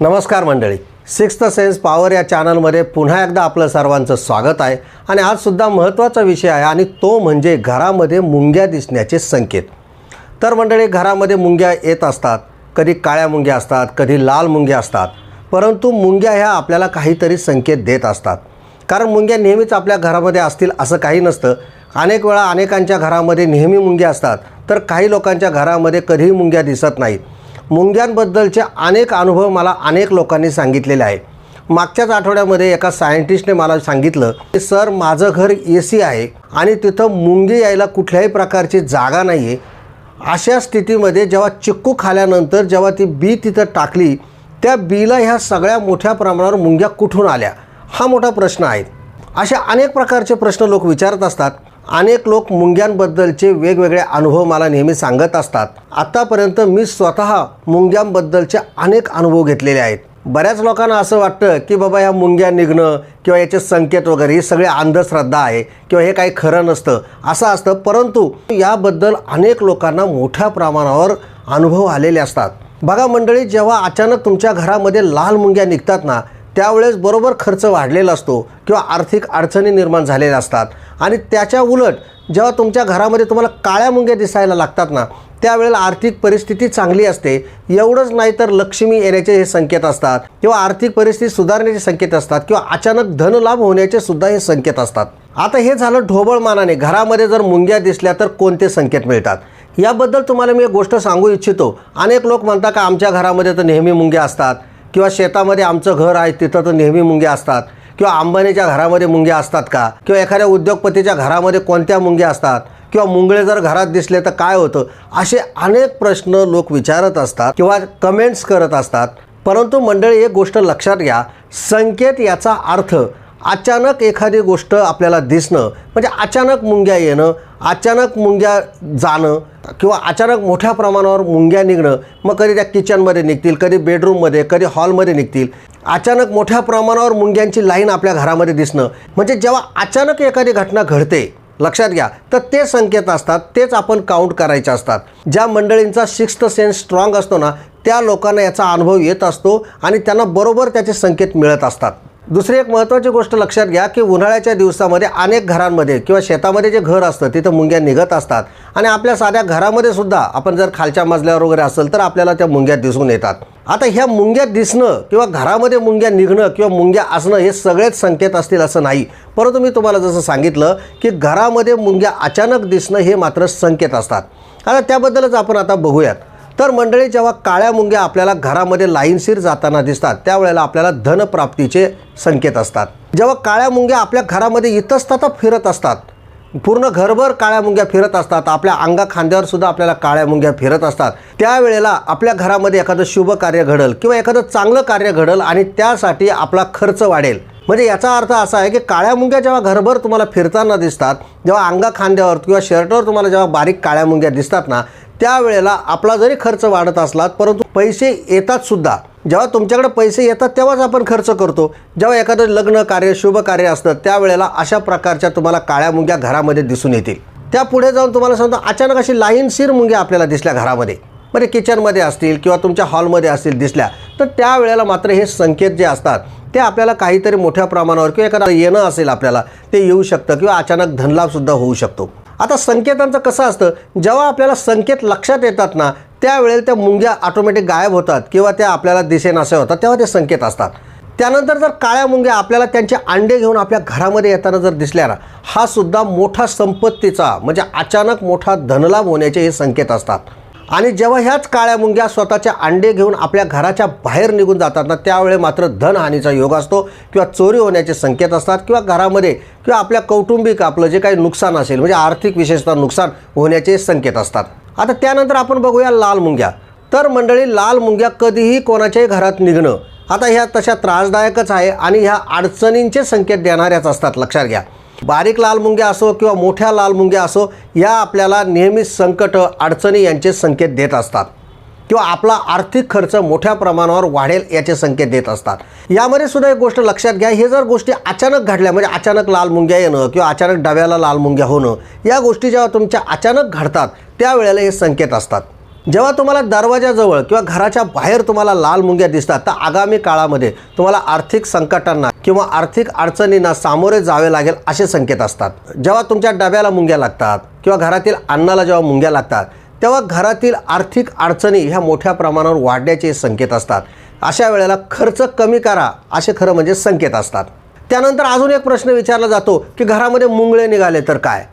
नमस्कार मंडळी. Sixth sense power या चॅनलमध्ये पुन्हा एकदा आपलं सर्वांचं स्वागत आहे आणि आज सुद्धा महत्त्वाचा विषय आहे आणि तो म्हणजे घरामध्ये मुंग्या दिसण्याचे संकेत. तर मंडळी घरामध्ये मुंग्या येत असतात कधी काळ्या मुंग्या असतात कधी लाल मुंग्या असतात परंतु मुंग्या ह्या आपल्याला काहीतरी संकेत देत असतात. कारण मुंग्या नेहमीच आपल्या घरामध्ये असतील असं काही नसतं. अनेक वेळा अनेकांच्या घरामध्ये नेहमी मुंग्या असतात तर काही लोकांच्या घरामध्ये कधीही मुंग्या दिसत नाहीत. मुंग्यांबद्दलचे अनेक अनुभव मला अनेक लोकांनी सांगितलेले आहे. मागच्याच आठवड्यामध्ये एका सायंटिस्टने मला सांगितलं की सर माझं घर ए सी आहे आणि तिथं मुंगी यायला कुठल्याही प्रकारची जागा नाही आहे अशा स्थितीमध्ये जेव्हा चिक्कू खाल्यानंतर जेव्हा ती बी तिथं टाकली त्या बीला ह्या सगळ्या मोठ्या प्रमाणावर मुंग्या कुठून आल्या? हा मोठा प्रश्न आहे. अशा अनेक प्रकारचे प्रश्न लोक विचारत असतात. अनेक लोक मुंग्यांबद्दलचे वेगवेगळे अनुभव मला नेहमी सांगत असतात. आत्तापर्यंत मी स्वतः मुंग्यांबद्दलचे अनेक अनुभव घेतलेले आहेत. बऱ्याच लोकांना असं वाटतं की बाबा ह्या मुंग्या निघणं किंवा याचे संकेत वगैरे ही सगळी अंधश्रद्धा आहे किंवा हे काही खरं नसतं असं असतं. परंतु याबद्दल अनेक लोकांना मोठ्या प्रमाणावर अनुभव आलेले असतात. बघा मंडळी जेव्हा अचानक तुमच्या घरामध्ये लाल मुंग्या निघतात ना त्यावेळेस बरोबर खर्च वाढलेला असतो किंवा आर्थिक अडचणी निर्माण झालेल्या असतात. आणि त्याच्या उलट जेव्हा तुमच्या घरामध्ये तुम्हाला काळ्या मुंग्या दिसायला लागतात ना त्यावेळेला आर्थिक परिस्थिती चांगली असते. एवढंच नाही तर लक्ष्मी येण्याचे हे संकेत असतात किंवा आर्थिक परिस्थिती सुधारण्याचे संकेत असतात किंवा अचानक धनलाभ होण्याचे सुद्धा हे संकेत असतात. आता हे झालं ढोबळमानाने घरामध्ये जर मुंग्या दिसल्या तर कोणते संकेत मिळतात? याबद्दल तुम्हाला मी एक गोष्ट सांगू इच्छितो. अनेक लोक म्हणतात का आमच्या घरामध्ये तर नेहमी मुंग्या असतात. किंवा शेतामध्ये आमचं घर आहे तिथं तर नेहमी मुंग्या असतात. किंवा अंबानीच्या घरामध्ये मुंग्या असतात का? किंवा एखाद्या उद्योगपतीच्या घरामध्ये कोणत्या मुंग्या असतात? किंवा मुंगळे जर घरात दिसले तर काय होतं? असे अनेक प्रश्न लोक विचारत असतात किंवा कमेंट्स करत असतात. परंतु मंडळी एक गोष्ट लक्षात घ्या. संकेत याचा अर्थ अचानक एखादी गोष्ट आपल्याला दिसणं म्हणजे अचानक मुंग्या येणं अचानक मुंग्या जाणं किंवा अचानक मोठ्या प्रमाणावर मुंग्या निघणं मग कधी त्या किचनमध्ये निघतील कधी बेडरूममध्ये कधी हॉलमध्ये निघतील. अचानक मोठ्या प्रमाणावर मुंग्यांची लाईन आपल्या घरामध्ये दिसणं. म्हणजे जेव्हा अचानक एखादी घटना घडते लक्षात घ्या तर ते संकेत असतात तेच आपण काउंट करायचे असतात. ज्या मंडळींचा सिक्स्थ सेन्स स्ट्रॉंग असतो ना त्या लोकांना याचा अनुभव येत असतो आणि त्यांना बरोबर त्याचे संकेत मिळत असतात. दुसरी एक महत्त्वाची गोष्ट लक्षात घ्या की उन्हाळ्याच्या दिवसामध्ये अनेक घरांमध्ये किंवा शेतामध्ये जे घर असतं तिथं मुंग्या निघत असतात. आणि आपल्या साध्या घरामध्ये सुद्धा आपण जर खालच्या मजल्यावर वगैरे असेल तर आपल्याला त्या मुंग्या दिसून येतात. आता ह्या मुंग्या दिसणं किंवा घरामध्ये मुंग्या निघणं किंवा मुंग्या असणं हे सगळेच संकेत असतील असं नाही. परंतु मी तुम्हाला जसं सांगितलं की घरामध्ये मुंग्या अचानक दिसणं हे मात्र संकेत असतात. आता त्याबद्दलच आपण आता बघूयात. तर मंडळी जेव्हा काळ्या मुंग्या आपल्याला घरामध्ये लाईनशीर जाताना दिसतात त्यावेळेला आपल्याला धनप्राप्तीचे संकेत असतात. जेव्हा काळ्या मुंग्या आपल्या घरामध्ये इतस्ततः फिरत असतात पूर्ण घरभर काळ्या मुंग्या फिरत असतात आपल्या अंगा खांद्यावर सुद्धा आपल्याला काळ्या मुंग्या फिरत असतात त्यावेळेला आपल्या घरामध्ये एखादं शुभ कार्य घडल किंवा एखादं चांगलं कार्य घडल आणि त्यासाठी आपला खर्च वाढेल. म्हणजे याचा अर्थ असा आहे की काळ्या मुंग्या जेव्हा घरभर तुम्हाला फिरताना दिसतात जेव्हा अंगा खांद्यावर किंवा शर्टवर तुम्हाला जेव्हा बारीक काळ्या मुंग्या दिसतात ना त्यावेळेला आपला जरी खर्च वाढत असला परंतु पैसे येतात सुद्धा. जेव्हा तुमच्याकडे पैसे येतात तेव्हाच आपण खर्च करतो. जेव्हा एखादं लग्न कार्य शुभ कार्य असतं त्यावेळेला अशा प्रकारच्या तुम्हाला काळ्या मुंग्या घरामध्ये दिसून येतील. त्या पुढे जाऊन तुम्हाला सांगतो अचानक अशी लाईनशीर मुंग्या आपल्याला दिसल्या घरामध्ये. म्हणजे किचनमध्ये असतील किंवा तुमच्या हॉलमध्ये असतील दिसल्या तर त्यावेळेला मात्र हे संकेत जे असतात ते आपल्याला काहीतरी मोठ्या प्रमाणावर किंवा एखादं येणं असेल आपल्याला ते येऊ शकतं किंवा अचानक धनलाभसुद्धा होऊ शकतो. आता संकेतांचं कसं असतं? जेव्हा आपल्याला संकेत लक्षात येतात ना त्यावेळेला त्या मुंग्या ऑटोमॅटिक गायब होतात किंवा त्या आपल्याला दिसेनासे होतात तेव्हा ते संकेत असतात. त्यानंतर जर काळ्या मुंग्या आपल्याला त्यांचे अंडे घेऊन आपल्या घरामध्ये येताना जर दिसल्या ना हा सुद्धा मोठा संपत्तीचा म्हणजे अचानक मोठा धनलाभ होण्याचे हे संकेत असतात. आणि जेव्हा ह्याच काळ्या मुंग्या स्वतःच्या अंडे घेऊन आपल्या घराच्या बाहेर निघून जातात ना त्यावेळी मात्र धनहानीचा योग असतो किंवा चोरी होण्याचे संकेत असतात किंवा घरामध्ये किंवा आपल्या कौटुंबिक आपलं जे काही नुकसान असेल म्हणजे आर्थिक विशेषतः नुकसान होण्याचे संकेत असतात. आता त्यानंतर आपण बघूया लाल मुंग्या. तर मंडळी लाल मुंग्या कधीही कोणाच्याही घरात निघणं आता ह्या तशा त्रासदायकच आहे आणि ह्या अडचणींचे संकेत देणाऱ्याच असतात लक्षात घ्या. बारीक लाल मुंग्या असो किंवा मोठ्या लाल मुंग्या असो या आपल्याला नेहमीच संकट अडचणी यांचे संकेत देत असतात. किंवा आपला आर्थिक खर्च मोठ्या प्रमाणावर वाढेल याचे संकेत देत असतात. यामध्ये सुद्धा एक गोष्ट लक्षात घ्या हे जर गोष्टी अचानक घडल्या म्हणजे अचानक लाल मुंग्या येणं किंवा अचानक डब्याला लाल मुंग्या होणं या गोष्टी जेव्हा तुमच्या अचानक घडतात त्यावेळेला हे संकेत असतात. जेव्हा तुम्हाला दरवाजाजवळ किंवा घराच्या बाहेर तुम्हाला लाल मुंग्या दिसतात तर आगामी काळामध्ये तुम्हाला आर्थिक संकटांना किंवा आर्थिक अडचणींना सामोरे जावे लागेल असे संकेत असतात. जेव्हा तुमच्या डब्याला मुंग्या लागतात किंवा घरातील अन्नाला जेव्हा मुंग्या लागतात तेव्हा घरातील आर्थिक अडचणी ह्या मोठ्या प्रमाणावर वाढण्याचे संकेत असतात. अशा वेळेला खर्च कमी करा असे खरं म्हणजे संकेत असतात. त्यानंतर अजून एक प्रश्न विचारला जातो की घरामध्ये मुंगळे निघाले तर काय?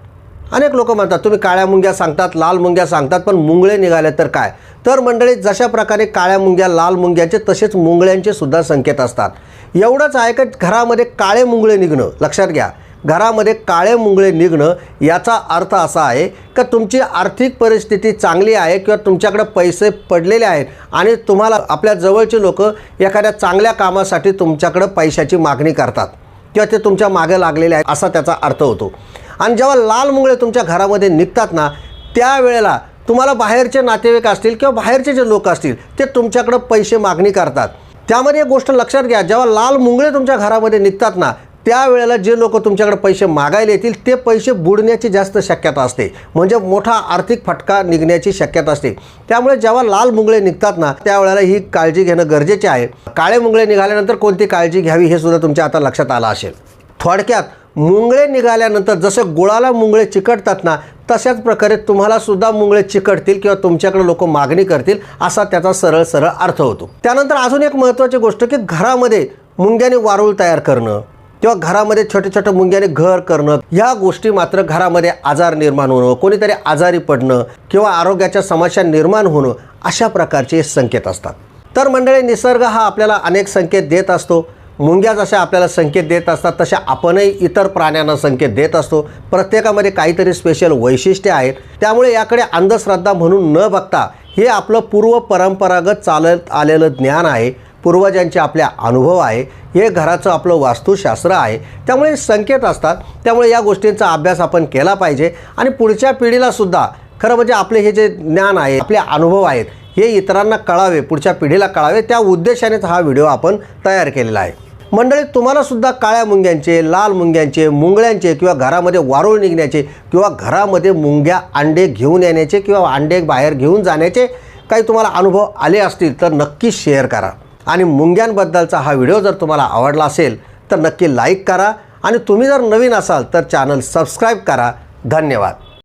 अनेक लोक म्हणतात तुम्ही काळ्या मुंग्या सांगतात लाल मुंग्या सांगतात पण मुंगळे निघाले तर काय? तर मंडळी जशा प्रकारे काळ्या मुंग्या लाल मुंग्यांचे तसेच मुंगळ्यांचे सुद्धा संकेत असतात. एवढंच आहे का घरामध्ये काळे मुंगळे निघणं लक्षात घ्या घरामध्ये काळे मुंगळे निघणं याचा अर्थ असा आहे का तुमची आर्थिक परिस्थिती चांगली आहे किंवा तुमच्याकडे पैसे पडलेले आहेत आणि तुम्हाला आपल्या जवळचे लोक एखाद्या चांगल्या कामासाठी तुमच्याकडं पैशाची मागणी करतात किंवा ते तुमच्या मागे लागलेले आहेत असा त्याचा अर्थ होतो. आणि जेव्हा लाल मुंगळे तुमच्या घरामध्ये निघतात ना त्यावेळेला तुम्हाला बाहेरचे नातेवाईक असतील किंवा बाहेरचे जे लोक असतील ते तुमच्याकडं पैसे मागणी करतात. त्यामध्ये एक गोष्ट लक्षात घ्या जेव्हा लाल मुंगळे तुमच्या घरामध्ये निघतात ना त्यावेळेला जे लोक तुमच्याकडे पैसे मागायला येतील ते पैसे बुडण्याची जास्त शक्यता असते. म्हणजे मोठा आर्थिक फटका निघण्याची शक्यता असते. त्यामुळे जेव्हा लाल मुंगळे निघतात ना त्यावेळेला ही काळजी घेणं गरजेचे आहे. काळे मुंगळे निघाल्यानंतर कोणती काळजी घ्यावी हे सुद्धा तुमच्या आता लक्षात आलं असेल. थोडक्यात मुंगळे निघाल्यानंतर जसं गुळाला मुंगळे चिकटतात ना तशाच प्रकारे तुम्हालासुद्धा मुंगळे चिकटतील किंवा तुमच्याकडे लोक मागणी करतील असा त्याचा सरळ सरळ अर्थ होतो. त्यानंतर अजून एक महत्त्वाची गोष्ट की घरामध्ये मुंग्याने वारूळ तयार करणं किंवा घरामध्ये छोटे छोटे मुंग्याने घर करणं ह्या गोष्टी मात्र घरामध्ये आजार निर्माण होणं कोणीतरी आजारी पडणं किंवा आरोग्याच्या समस्या निर्माण होणं अशा प्रकारचे संकेत असतात. तर मंडळी निसर्ग हा आपल्याला अनेक संकेत देत असतो. मुंग्या जशा आपल्याला संकेत देत असतात तशा आपणही इतर प्राण्यांना संकेत देत असतो. प्रत्येकामध्ये काहीतरी स्पेशल वैशिष्ट्य आहेत. त्यामुळे याकडे अंधश्रद्धा म्हणून न बघता हे आपलं पूर्व परंपरागत चालत आलेलं ज्ञान आहे. पूर्वजांचे आपल्या अनुभव आहे. हे घराचं आपलं वास्तुशास्त्र आहे. त्यामुळे संकेत असतात. त्यामुळे या गोष्टींचा अभ्यास आपण केला पाहिजे. आणि पुढच्या पिढीलासुद्धा खरं म्हणजे आपले हे जे ज्ञान आहे आपले अनुभव आहेत हे इतरांना कळावे पुढच्या पिढीला कळावे त्या उद्देशानेच हा व्हिडिओ आपण तयार केलेला आहे. मंडळी तुम्हालासुद्धा काळ्या मुंग्यांचे लाल मुंग्यांचे मुंगळ्यांचे किंवा घरामध्ये वारूळ निघण्याचे किंवा घरामध्ये मुंग्या अंडे घेऊन येण्याचे किंवा अंडे बाहेर घेऊन जाण्याचे काही तुम्हाला अनुभव आले असतील तर नक्की शेअर करा. आणि मुंग्यांबद्दलचा हा व्हिडिओ जर तुम्हाला आवडला असेल तर नक्की लाईक करा. आणि तुम्ही जर नवीन असाल तर चॅनल सबस्क्राईब करा. धन्यवाद.